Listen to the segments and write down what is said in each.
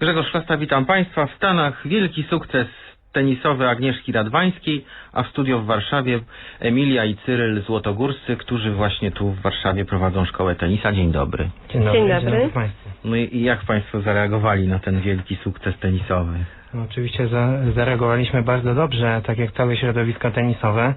Grzegorz Szlasta, witam Państwa. W Stanach wielki sukces tenisowy Agnieszki Radwańskiej, a w studio w Warszawie Emilia i Cyryl Złotogórscy, którzy właśnie tu w Warszawie prowadzą szkołę tenisa. Dzień dobry. Dzień dobry. Dzień dobry. Państwu. No i i jak Państwo zareagowali na ten wielki sukces tenisowy? No, oczywiście za, zareagowaliśmy bardzo dobrze, tak jak całe środowisko tenisowe.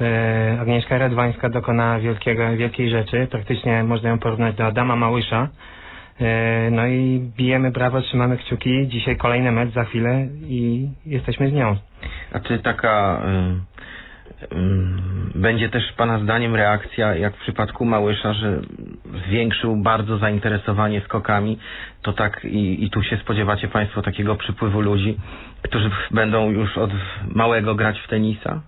E, Agnieszka Radwańska dokonała wielkiego, wielkiej rzeczy, praktycznie można ją porównać do Adama Małysza. E, no i bijemy brawo, trzymamy kciuki. Dzisiaj kolejny mecz za chwilę i jesteśmy z nią. A czy taka y, y, będzie też Pana zdaniem reakcja, jak w przypadku Małysza, że zwiększył bardzo zainteresowanie skokami, to tak i, i tu się spodziewacie Państwo takiego przypływu ludzi, którzy będą już od małego grać w tenisa?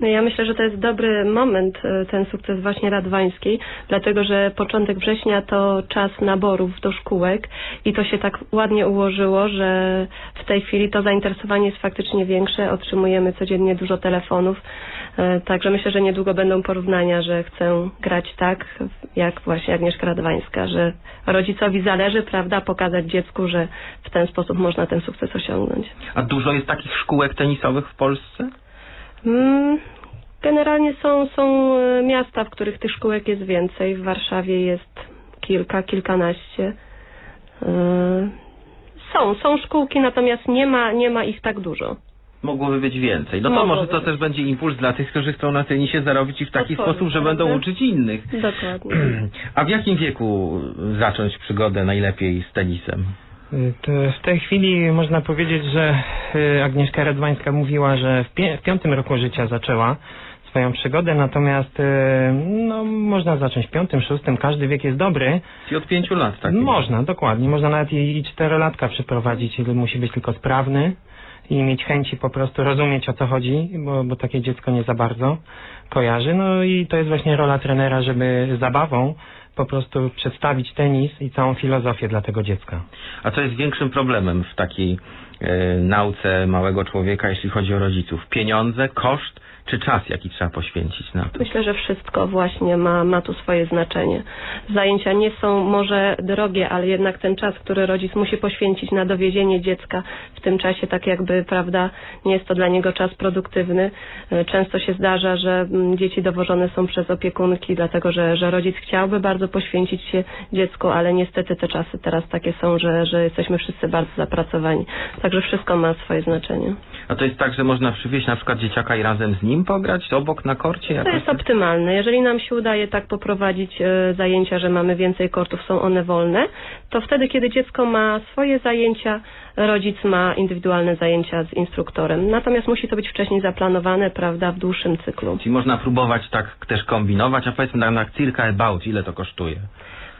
No ja myślę, że to jest dobry moment, e, ten sukces właśnie Radwańskiej, dlatego że początek września to czas naborów do szkółek i to się tak ładnie ułożyło, że w tej chwili to zainteresowanie jest faktycznie większe, otrzymujemy codziennie dużo telefonów, e, także myślę, że niedługo będą porównania, że chcę grać tak, jak właśnie Agnieszka Radwańska, że rodzicowi zależy, prawda, pokazać dziecku, że w ten sposób można ten sukces osiągnąć. A dużo jest takich szkółek tenisowych w Polsce? Mm, Generalnie są, są e, miasta, w których tych szkółek jest więcej. W Warszawie jest kilka, kilkanaście. E, Są, są szkółki, natomiast nie ma, nie ma ich tak dużo. Mogłoby być więcej. No to Mogłoby może to być. też będzie impuls dla tych, którzy chcą na tenisie zarobić i w taki Otworzyć, sposób, że prawda? będą uczyć innych. Dokładnie. A w jakim wieku zacząć przygodę najlepiej z tenisem? To w tej chwili można powiedzieć, że y, Agnieszka Radwańska mówiła, że w, pie- w piątym roku życia zaczęła swoją przygodę, natomiast y, no, można zacząć w piątym, szóstym, każdy wiek jest dobry. Czyli od pięciu lat, tak? Można, dokładnie. Można nawet i, i czterolatka przyprowadzić, musi być tylko sprawny i mieć chęci po prostu rozumieć o co chodzi, bo, bo takie dziecko nie za bardzo kojarzy. No i to jest właśnie rola trenera, żeby zabawą po prostu przedstawić tenis i całą filozofię dla tego dziecka. A co jest większym problemem w takiej e, nauce małego człowieka, jeśli chodzi o rodziców? Pieniądze, koszt czy czas, jaki trzeba poświęcić na to? Myślę, że wszystko właśnie ma, ma tu swoje znaczenie. Zajęcia nie są może drogie, ale jednak ten czas, który rodzic musi poświęcić na dowiezienie dziecka w tym czasie, tak jakby, prawda, nie jest to dla niego czas produktywny. E, Często się zdarza, że mm, dzieci dowożone są przez opiekunki, dlatego że, że rodzic chciałby bardzo poświęcić się dziecku, ale niestety te czasy teraz takie są, że, że jesteśmy wszyscy bardzo zapracowani. Także wszystko ma swoje znaczenie. A to jest tak, że można przywieźć na przykład dzieciaka i razem z nim pograć obok na korcie? To jest optymalne. Jeżeli nam się udaje tak poprowadzić e, zajęcia, że mamy więcej kortów, są one wolne, to wtedy, kiedy dziecko ma swoje zajęcia, rodzic ma indywidualne zajęcia z instruktorem. Natomiast musi to być wcześniej zaplanowane, prawda, w dłuższym cyklu. Czyli można próbować tak też kombinować, a powiedzmy na, na circa about, ile to kosztuje?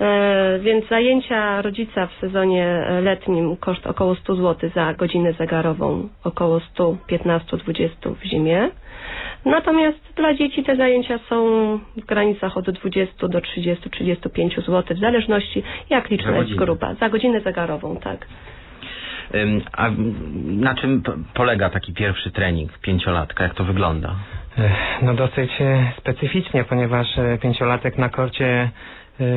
E, więc zajęcia rodzica w sezonie letnim koszt około 100 zł za godzinę zegarową, około 115-20 w zimie. Natomiast dla dzieci te zajęcia są w granicach od 20 do 30-35 zł, w zależności jak liczna Za jest grupa. Za godzinę zegarową, tak. A na czym polega taki pierwszy trening pięciolatka? Jak to wygląda? No dosyć e, specyficznie, ponieważ e, pięciolatek na korcie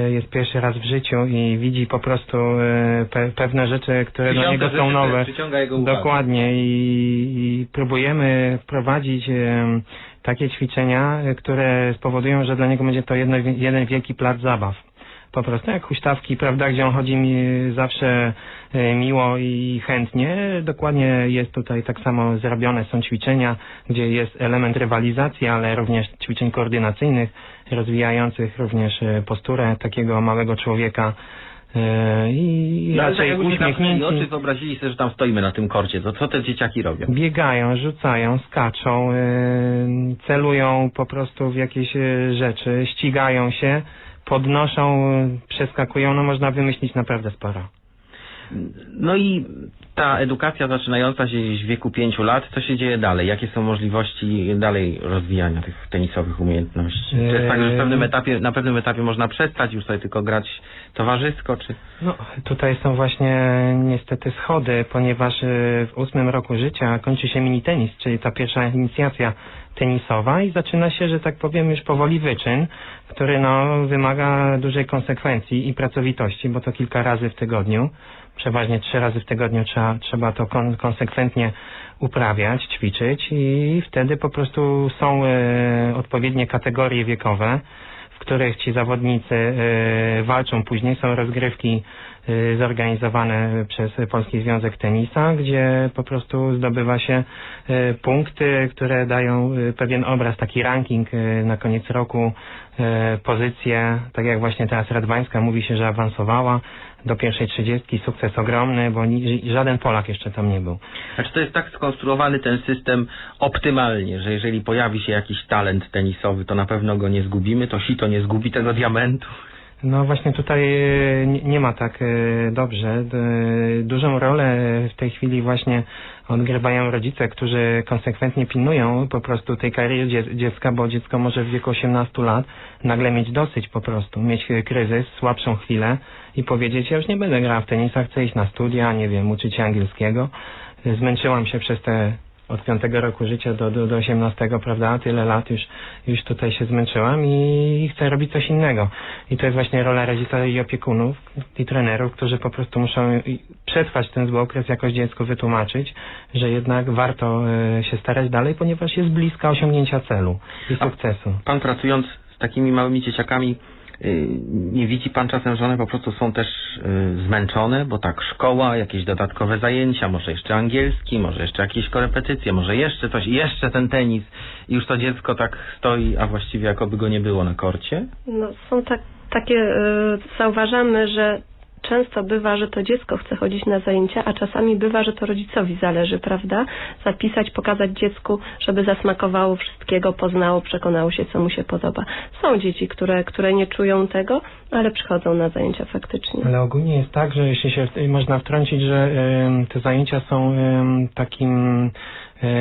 jest pierwszy raz w życiu i widzi po prostu e, pe, pewne rzeczy, które dla niego są nowe. Jego uwagę. Dokładnie i, i próbujemy wprowadzić em, takie ćwiczenia, e, które spowodują, że dla niego będzie to jedno, jeden wielki plac zabaw. Po prostu jak huśtawki, prawda, gdzie on chodzi mi zawsze e, miło i chętnie. Dokładnie jest tutaj tak samo zrobione są ćwiczenia, gdzie jest element rywalizacji, ale również ćwiczeń koordynacyjnych, rozwijających również e, posturę takiego małego człowieka e, i No, ale tak raczej jakbyśmy zamknęli oczy, uśmiechnięci. wyobrazili sobie, że tam stoimy na tym korcie, to co te dzieciaki robią? Biegają, rzucają, skaczą, celują po prostu w jakieś rzeczy, ścigają się, podnoszą, e, przeskakują, no można wymyślić naprawdę sporo. No i ta edukacja zaczynająca się gdzieś w wieku pięciu lat, co się dzieje dalej? Jakie są możliwości dalej rozwijania tych tenisowych umiejętności? Czy jest tak, że w pewnym Eee. etapie, na pewnym etapie można przestać już sobie tylko grać towarzysko, czy... No, tutaj są właśnie niestety schody, ponieważ e, w ósmym roku życia kończy się mini tenis, czyli ta pierwsza inicjacja tenisowa i zaczyna się, że tak powiem, już powoli wyczyn, który no, wymaga dużej konsekwencji i pracowitości, bo to kilka razy w tygodniu, przeważnie trzy razy w tygodniu trzeba, trzeba to kon, konsekwentnie uprawiać, ćwiczyć i wtedy po prostu są e, odpowiednie kategorie wiekowe, w których ci zawodnicy e, walczą później. Są rozgrywki zorganizowane przez Polski Związek Tenisa, gdzie po prostu zdobywa się e, punkty, które dają e, pewien obraz, taki ranking na koniec roku, pozycje, tak jak właśnie teraz Radwańska mówi się, że awansowała do pierwszej trzydziestki, sukces ogromny, bo żaden Polak jeszcze tam nie był. Znaczy to jest tak skonstruowany ten system optymalnie, że jeżeli pojawi się jakiś talent tenisowy, to na pewno go nie zgubimy, to sito nie zgubi tego diamentu. No właśnie tutaj e, nie ma tak e, dobrze. E, Dużą rolę w tej chwili właśnie odgrywają rodzice, którzy konsekwentnie pilnują po prostu tej kariery dzie- dziecka, bo dziecko może w wieku 18 lat nagle mieć dosyć po prostu, mieć kryzys, słabszą chwilę i powiedzieć, ja już nie będę grała w tenisa, chcę iść na studia, nie wiem, uczyć się angielskiego. Zmęczyłam się przez te od piątego roku życia do, do, do 18, prawda? Tyle lat już, już tutaj się zmęczyłam i chcę robić coś innego. I to jest właśnie rola rodzica i opiekunów i trenerów, którzy po prostu muszą przetrwać ten zły okres, jakoś dziecku wytłumaczyć, że jednak warto e, się starać dalej, ponieważ jest bliska osiągnięcia celu i A- sukcesu. Pan pracując z takimi małymi dzieciakami, nie widzi pan czasem, że one po prostu są też y, zmęczone, bo tak szkoła, jakieś dodatkowe zajęcia, może jeszcze angielski, może jeszcze jakieś korepetycje, może jeszcze coś, jeszcze ten tenis i już to dziecko tak stoi, a właściwie jakoby go nie było na korcie? No, są tak, takie, y, zauważamy, że często bywa, że to dziecko chce chodzić na zajęcia, a czasami bywa, że to rodzicowi zależy, prawda? Zapisać, pokazać dziecku, żeby zasmakowało wszystkiego, poznało, przekonało się, co mu się podoba. Są dzieci, które, które nie czują tego, ale przychodzą na zajęcia faktycznie. Ale ogólnie jest tak, że jeśli się można wtrącić, że em, te zajęcia są em, takim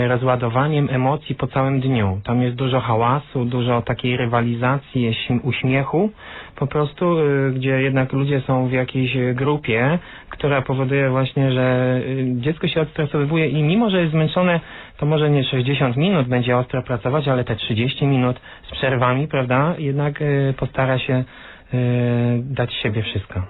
rozładowaniem emocji po całym dniu. Tam jest dużo hałasu, dużo takiej rywalizacji, śm- uśmiechu, po prostu, e, gdzie jednak ludzie są w jakiejś e, grupie, która powoduje właśnie, że e, dziecko się odstresowuje i mimo, że jest zmęczone, to może nie 60 minut będzie ostro pracować, ale te 30 minut z przerwami, prawda, jednak e, postara się e, dać siebie wszystko.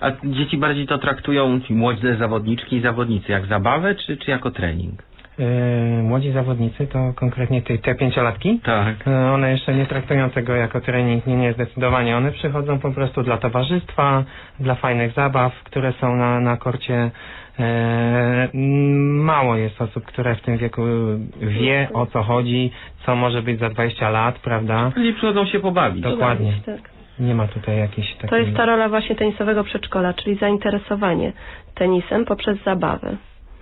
A dzieci bardziej to traktują, młode zawodniczki i zawodnicy, jak zabawę, czy, czy jako trening? E, Młodzi zawodnicy to konkretnie te, te pięciolatki. Tak. E, One jeszcze nie traktują tego jako trening, nie, nie, zdecydowanie. One przychodzą po prostu dla towarzystwa, dla fajnych zabaw, które są na, na korcie. E, m, mało jest osób, które w tym wieku wie o co chodzi, co może być za 20 lat, prawda? Bardziej przychodzą się pobawić. Dokładnie. Tak. Nie ma tutaj jakiejś takiej... To jest ta rola właśnie tenisowego przedszkola, czyli zainteresowanie tenisem poprzez zabawę.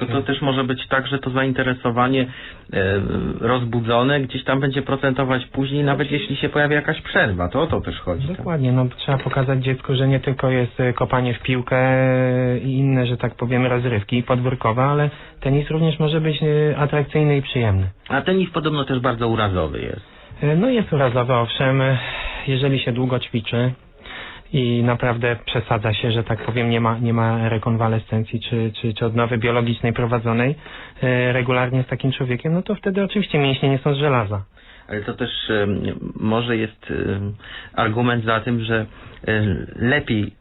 To, to też może być tak, że to zainteresowanie e, rozbudzone gdzieś tam będzie procentować później, nawet jeśli się pojawi jakaś przerwa. To o to też chodzi. Tak? Dokładnie, no trzeba pokazać dziecku, że nie tylko jest e, kopanie w piłkę e, i inne, że tak powiem, rozrywki podwórkowe, ale tenis również może być atrakcyjny i przyjemny. A tenis podobno też bardzo urazowy jest. No jest urazowy, owszem, jeżeli się długo ćwiczy i naprawdę przesadza się, że tak powiem, nie ma, nie ma rekonwalescencji czy, czy, czy odnowy biologicznej prowadzonej e, regularnie z takim człowiekiem, no to wtedy oczywiście mięśnie nie są z żelaza. Ale to też em, może jest em, argument za tym, że lepiej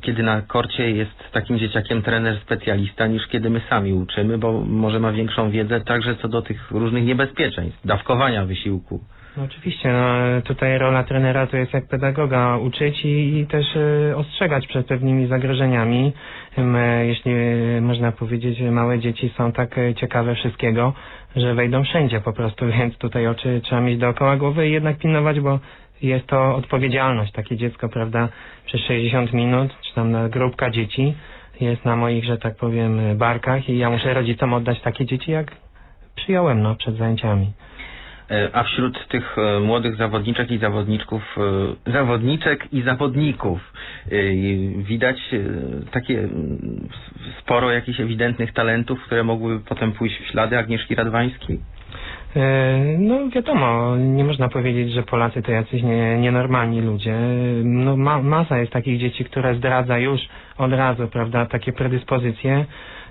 kiedy na korcie jest takim dzieciakiem trener specjalista niż kiedy my sami uczymy, bo może ma większą wiedzę także co do tych różnych niebezpieczeństw, dawkowania wysiłku. No oczywiście, no, tutaj rola trenera to jest jak pedagoga uczyć i, i też e, ostrzegać przed pewnymi zagrożeniami. Em, e, jeśli e, można powiedzieć, małe dzieci są tak ciekawe wszystkiego, że wejdą wszędzie po prostu, więc tutaj oczy trzeba mieć dookoła głowy i jednak pilnować, bo jest to odpowiedzialność. Takie dziecko, prawda, przez 60 minut, czy tam na grupka dzieci jest na moich, że tak powiem, barkach i ja muszę rodzicom oddać takie dzieci, jak przyjąłem, no, przed zajęciami. E, A wśród tych e, młodych zawodniczek i zawodniczków, e, zawodniczek i zawodników widać takie sporo jakichś ewidentnych talentów, które mogłyby potem pójść w ślady Agnieszki Radwańskiej. No wiadomo, nie można powiedzieć, że Polacy to jacyś nie, nienormalni ludzie. No, ma, masa jest takich dzieci, które zdradza już od razu, prawda, takie predyspozycje.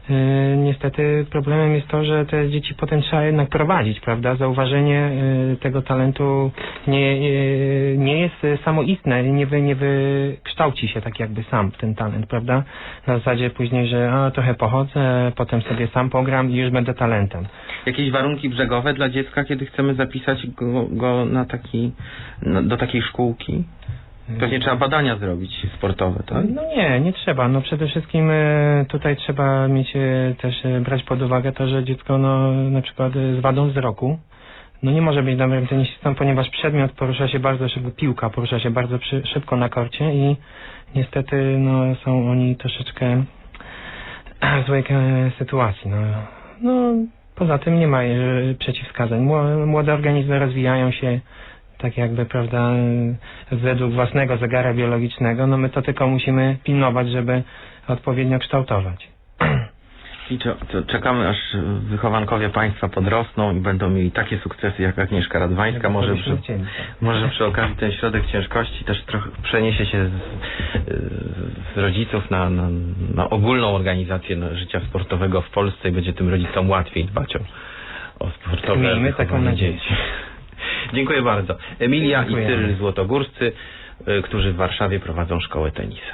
Y, niestety problemem jest to, że te dzieci potem trzeba jednak prowadzić, prawda? Zauważenie y, tego talentu nie, y, nie jest samoistne, nie, wy, nie wykształci się tak jakby sam ten talent, prawda? Na zasadzie później, że a, trochę pochodzę, potem sobie sam pogram i już będę talentem. Jakieś warunki brzegowe dla dziecka, kiedy chcemy zapisać go, go na taki, do takiej szkółki? Pewnie trzeba badania zrobić sportowe, tak? No nie, nie trzeba. No przede wszystkim e, tutaj trzeba mieć e, też e, brać pod uwagę to, że dziecko no na przykład z wadą wzroku no nie może być dobrym tenisistą, ponieważ przedmiot porusza się bardzo szybko, piłka porusza się bardzo przy, szybko na korcie i niestety no są oni troszeczkę w złej sytuacji. No, no poza tym nie ma e, przeciwwskazań. Mło- Młode organizmy rozwijają się tak jakby, prawda, według własnego zegara biologicznego, no my to tylko musimy pilnować, żeby odpowiednio kształtować. I czekamy, aż wychowankowie państwa podrosną i będą mieli takie sukcesy jak Agnieszka Radwańska. Może przy, może przy okazji ten środek ciężkości też trochę przeniesie się z, z rodziców na, na, na ogólną organizację życia sportowego w Polsce i będzie tym rodzicom łatwiej dbać o, o sportowe Miejmy taką nadzieję. dzieci. Dziękuję bardzo. Emilia i Dziękujemy. Cyryl Złotogórscy, y, którzy w Warszawie prowadzą szkołę tenisa.